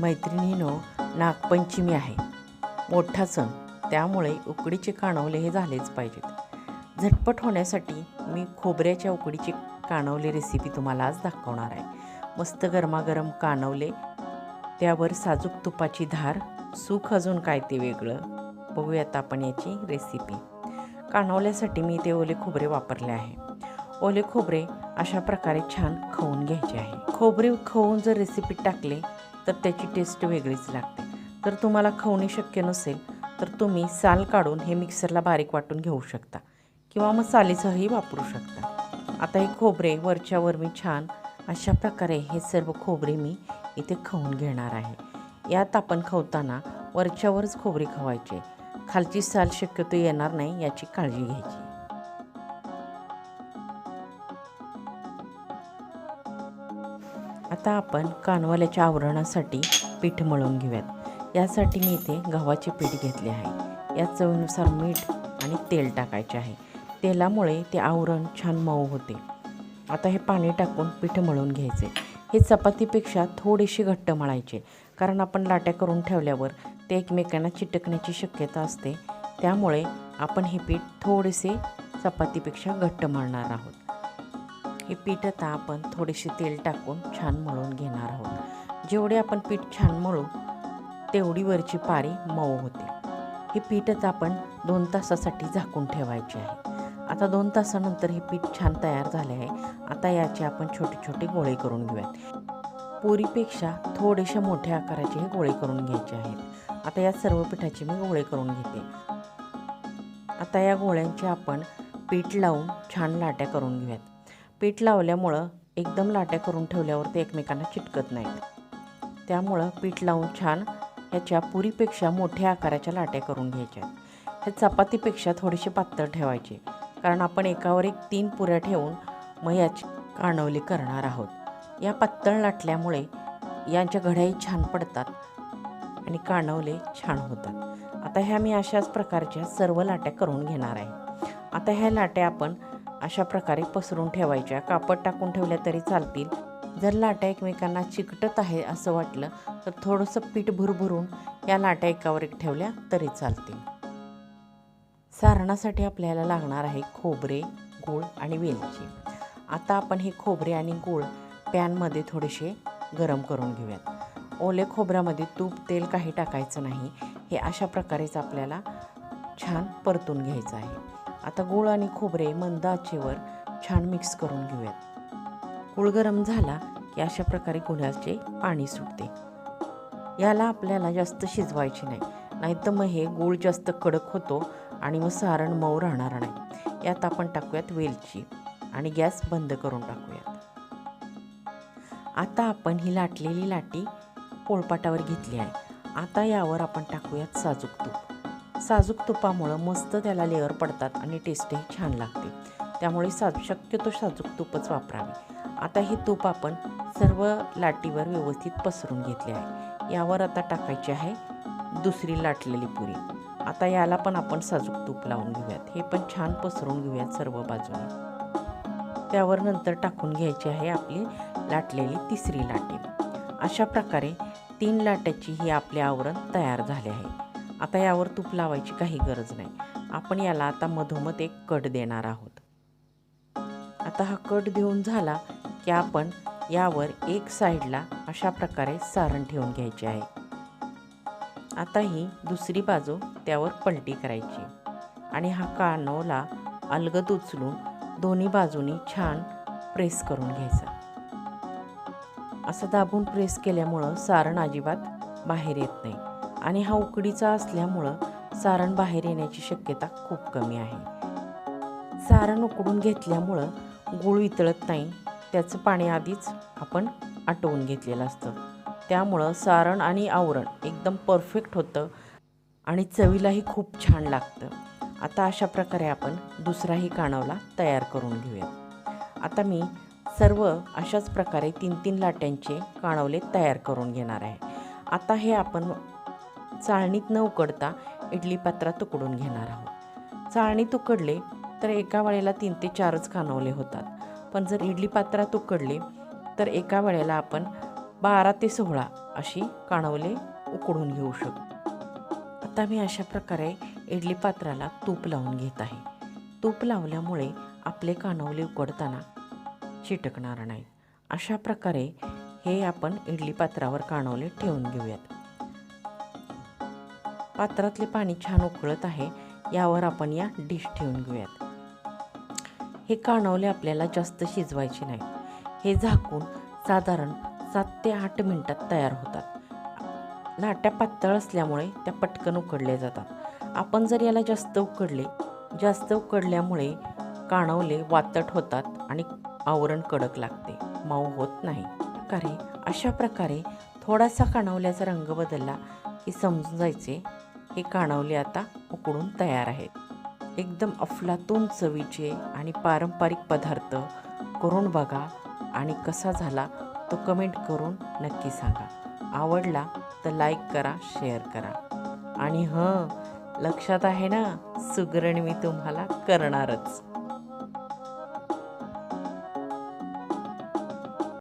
मैत्रिणीनो नागपंचमी आहे. मोठा सण. त्यामुळे उकडीचे काणवले हे झालेच पाहिजेत. झटपट होण्यासाठी मी खोबऱ्याच्या उकडीची कानवले रेसिपी तुम्हाला आज दाखवणार आहे. मस्त गरमागरम कानवले त्यावर साजूक तुपाची धार सुख अजून काय ते वेगळं बघूयात आपण याची रेसिपी कानवल्यासाठी मी ते ओले खोबरे वापरले आहे. ओले खोबरे अशा प्रकारे छान खवून घ्यायचे आहे. खोबरे खवून जर रेसिपीत टाकले तर त्याची टेस्ट वेगळीच लागते. तर तुम्हाला खवणे शक्य नसेल तर तुम्ही साल काढून हे मिक्सरला बारीक वाटून घेऊ शकता किंवा मग सालीचंही वापरू शकता. आता हे खोबरे वरच्यावर मी छान अशा प्रकारे हे सर्व खोबरे मी इथे खवून घेणार आहे. यात आपण खवताना वरच्यावरच खोबरे खवायचे. खालची साल शक्यतो येणार नाही याची काळजी घ्यायची. आता आपण कानवाल्याच्या आवरणासाठी पीठ मळून घेऊयात. यासाठी मी इथे गव्हाचे पीठ घेतले आहे. यात चवीनुसार मीठ आणि तेल टाकायचे आहे. तेलामुळे ते आवरण छान मऊ होते. आता हे पाणी टाकून पीठ मळून घ्यायचे. हे चपातीपेक्षा थोडेसे घट्ट मळायचे कारण आपण लाट्या करून ठेवल्यावर ते एकमेकांना चिटकण्याची शक्यता असते. त्यामुळे आपण हे पीठ थोडेसे चपातीपेक्षा घट्ट मळणार आहोत. हे पीठ आता आपण थोडेसे तेल टाकून छान मळून घेणार आहोत. जेवढे आपण पीठ छान मळू तेवढी वरची पारी मऊ होते. हे पीठच आपण दोन तासासाठी झाकून ठेवायचे आहे. आता दोन तासानंतर हे पीठ छान तयार झाले आहे. आता याचे आपण छोटे छोटे गोळे करून घेऊयात. पुरीपेक्षा थोडेशा मोठ्या आकाराचे हे गोळे करून घ्यायचे आहेत. आता या सर्व पिठाचे मी गोळे करून घेते. आता या गोळ्यांचे आपण पीठ लावून छान लाट्या करून घेऊयात. पीठ लावल्यामुळं एकदम लाट्या करून ठेवल्यावर ते एकमेकांना चिटकत नाहीत. त्यामुळं पीठ लावून छान ह्याच्या पुरीपेक्षा मोठ्या आकाराच्या लाट्या करून घ्यायच्या. हे चपातीपेक्षा थोडेसे पातळ ठेवायचे कारण आपण एकावर एक तीन पुऱ्या ठेवून मग याची काणवली करणार आहोत. या पातळ लाटल्यामुळे यांच्या घड्याही छान पडतात आणि काणवले छान होतात. आता ह्या मी अशाच प्रकारच्या सर्व लाट्या करून घेणार आहे. आता ह्या लाट्या आपण अशा प्रकारे पसरून ठेवायच्या. कापड टाकून ठेवल्या तरी चालतील. जर लाटा एकमेकांना चिकटत आहे असं वाटलं तर थोडंसं पीठ भुरभुरून या लाटा एकावर एक ठेवल्या तरी चालतील. सारणासाठी आपल्याला लागणार आहे खोबरे गूळ आणि वेलची. आता आपण हे खोबरे आणि गूळ पॅनमध्ये थोडेसे गरम करून घेऊयात. ओले खोबऱ्यामध्ये तूप तेल काही टाकायचं नाही. हे अशा प्रकारेच आपल्याला छान परतून घ्यायचं आहे. आता गूळ आणि खोबरे मंद आचेवर छान मिक्स करून घेऊयात. गूळ गरम झाला की अशा प्रकारे गुळाचे पाणी सुटते. याला आपल्याला जास्त शिजवायचे नाही. नाहीतर मग हे गूळ जास्त कडक होतो आणि मग सारण मऊ राहणार नाही. यात आपण टाकूयात वेलची आणि गॅस बंद करून टाकूयात. आता आपण ही लाटलेली लाटी पोळपाटावर घेतली आहे. आता यावर आपण टाकूयात साजूक तूप. साजूक तुपामुळं मस्त त्याला लेअर पडतात आणि टेस्टही छान लागते. त्यामुळे साज शक्यतो साजूक तूपच वापरावे. आता हे तूप आपण सर्व लाटीवर व्यवस्थित पसरून घेतले आहे. यावर आता टाकायची आहे दुसरी लाटलेली पुरी. आता याला पण आपण साजूक तूप लावून घेऊयात. हे पण छान पसरून घेऊयात सर्व बाजूने. त्यावर नंतर टाकून घ्यायची आहे आपली लाटलेली तिसरी लाटी. अशा प्रकारे तीन लाट्याची ही आपले आवरण तयार झाले आहे. आता यावर तूप लावायची काही गरज नाही. आपण याला आता मधोमध एक कट देणार आहोत. आता हा कट देऊन झाला की आपण यावर एक साईडला अशा प्रकारे सारण ठेवून घ्यायचे आहे. आता ही दुसरी बाजू त्यावर पलटी करायची. आणि हा कानोला अलगद उचलून दोन्ही बाजूनी छान प्रेस करून घ्यायचा. असं दाबून प्रेस केल्यामुळं सारण अजिबात बाहेर येत नाही. आणि हा उकडीचा असल्यामुळं सारण बाहेर येण्याची शक्यता खूप कमी आहे. सारण उकडून घेतल्यामुळं गूळ वितळत नाही त्याचं पाणी आधीच आपण आटवून घेतलेलं असतं. त्यामुळं सारण आणि आवरण एकदम परफेक्ट होतं आणि चवीलाही खूप छान लागतं. आता अशा प्रकारे आपण दुसराही कानवला तयार करून घेऊया आता मी सर्व अशाच प्रकारे तीन तीन लाट्यांचे कानवले तयार करून घेणार आहे. आता हे आपण चाळणीत न उकडता इडली पात्रात उकडून घेणार आहोत. चाळणीत उकडले तर एका वेळेला तीन ते चारच कानवले होतात. पण जर इडली पात्रात उकडले तर एका वेळेला आपण बारा ते सोळा अशी कानवले उकडून घेऊ शकतो. आता मी अशा प्रकारे इडली पात्राला तूप लावून घेत आहे. तूप लावल्यामुळे आपले कानवले उकडताना चिटकणार नाही. अशा प्रकारे हे आपण इडली पात्रावर कानवले ठेवून घेऊयात. पात्रातले पाणी छान उकळत आहे यावर आपण या डिश ठेवून घेऊयात. हे कानवले आपल्याला जास्त शिजवायचे नाही. हे झाकून साधारण सात ते आठ मिनटात तयार होतात. लाट्या पातळ असल्यामुळे त्या पटकन उकडल्या जातात. आपण जर याला जास्त उकडले जास्त उकडल्यामुळे काणवले वातट होतात आणि आवरण कडक लागते. मऊ होत नाही. प्रकारे अशा प्रकारे थोडासा काणवल्याचा रंग बदलला की समजून जायचे हे काणवले आता उकडून तयार आहेत. एकदम अफलातून चवीचे आणि पारंपरिक पदार्थ करून बघा आणि कसा झाला तो कमेंट करून नक्की सांगा. आवडला तर लाईक करा शेअर करा. आणि हं लक्षात आहे ना सुगरण मी तुम्हाला करणारच.